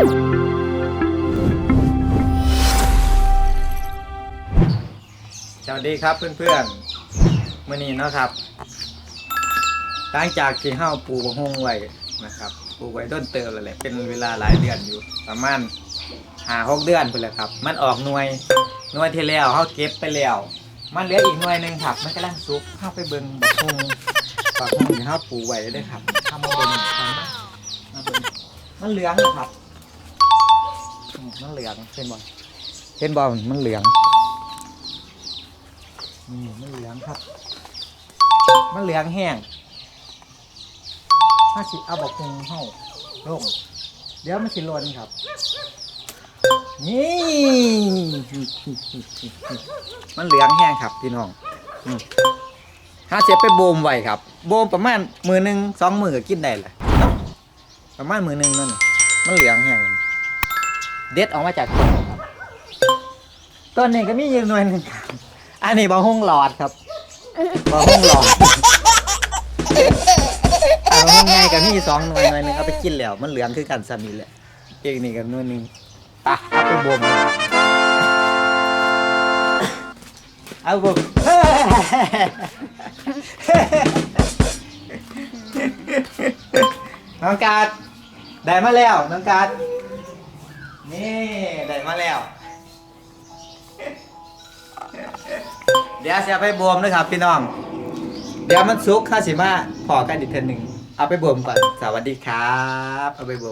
สวัสดีครับเพื่อนๆมื่อนี้นะครับ หลังจากที่เฮาปูกบะฮงไว้นะครับปลูกไว้ต้นเติมแล้วแหละเป็นเวลาหลายเดือนอยู่ ประมาณหาหกเดือนไปแล้วครับ มันออกหน่วยหน่วยที่แล้วเฮาเก็บไปแล้ว มันเหลืออีกหน่วยหนึ่งครับ มันกำลังสุกเฮาไปเบิ่งบักฮงบักฮงที่เฮาปลูกไว้เด้ครับเฮามาเบิ้งมันเหลืองนะครับ มมันเหลืองเห็นบ่เห็นบ่มันเหลืองนี่มันเหลืองครับ มันเหลืองแห้งถ้าสิเอาบอกคงเข้าลงเดี๋ยวมันสิหลนครับ นี่มันเหลืองแห้งครับพี่น้องอืมถ้าเสียไปโบมไว้ครับ โบมประมาณมือหนึ่งสองมือก็กินได้แหละประมาณมือหนึ่งนั่นน่ะมันเหลืองแห้งเลย เด็ดออกมาจากต้นครับต้นนี้ก็มีอยู่หน่วยหนึ่งครับอันนี้บะฮุ่งหลอดครับบะฮุ่งหลอดอันบะฮุ่งไงกับมีสองหน่วยหน่วยหนึ่งเอาไปกินแล้ว มันเหลืองคือกันสามีแหละเอกนี่กับหน่วยหนึ่งปะเอาไปบ่มเอาบ่มน้องกาดได้มาแล้วน้องกาด นี่ได้มาแล้ว เดี๋ยวจะไปบวมเลยครับพี่น้อง เดี๋ยวมันซุกข้าสิมาพอกันอีกเทนหนึ่ง เอาไปบวมก่อน สวัสดีครับ เอาไปบวม